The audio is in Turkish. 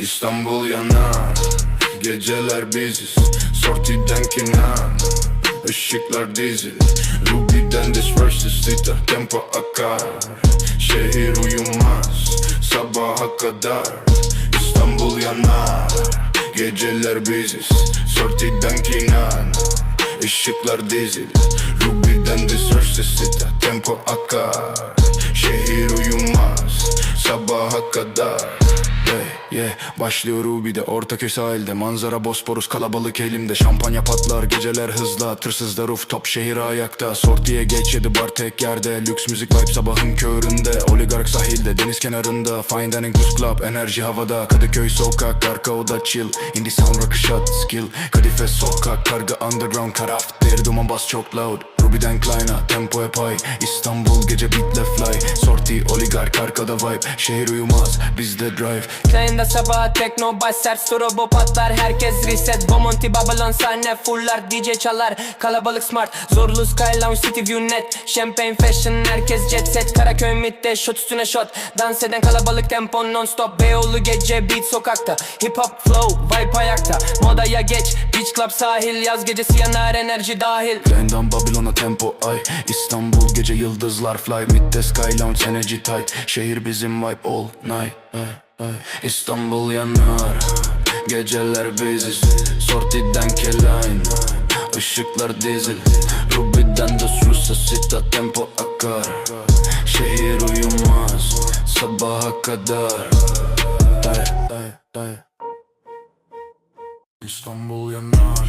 İstanbul yanar Geceler biziz Sortiden kinan Işıklar dizil Ruby'den verse sita Tempo akar. Şehir uyumaz Sabaha kadar. İstanbul yanar Geceler biziz Sortiden kinan Işıklar dizil Ruby'den verse sita Tempo akar. Şehir uyumaz Sabaha kadar Yeah, yeah. Başlıyor Ruby'de Ortaköy sahilde Manzara Bosporus kalabalık elimde. Şampanya patlar geceler hızla. Tırsızda rooftop şehir ayakta. Sortiye geç yedi bar tek yerde. Lüks müzik vibe sabahın köründe. Oligark sahilde deniz kenarında. Fine dining blues club enerji havada. Kadıköy sokak arka oda chill. Indie sound rock shot skill. Kadife sokak karga underground karaf duman bas çok loud Ruby'den Klein'a tempo hep high İstanbul gece beatle fly. Sorti oligark arkada vibe. Şehir uyumaz bizde drive. Klein'de sabah tekno bass sert strobo patlar. Herkes reset. Bomonti Babylon sahne fullar DJ çalar. Kalabalık smart Zorlu sky lounge city view net. Champagne fashion herkes jet set. Karaköy midde shot üstüne shot. Dans eden kalabalık tempo non stop Beyoğlu gece beat sokakta. Hip hop flow vibe ayakta. Modaya geç Beach club sahil. Yaz gecesi yanar enerji dahil. Glendon Babylon'a tempo ay. İstanbul gece yıldızlar fly Midde sky lounge energy tight. Şehir bizim vibe all night. İstanbul yanar Geceler biziz Sortiden keline Işıklar dizil. Ruby'den de Rusa sita tempo akar. Şehir uyumaz Sabaha kadar. Day, day, day. İstanbul yanar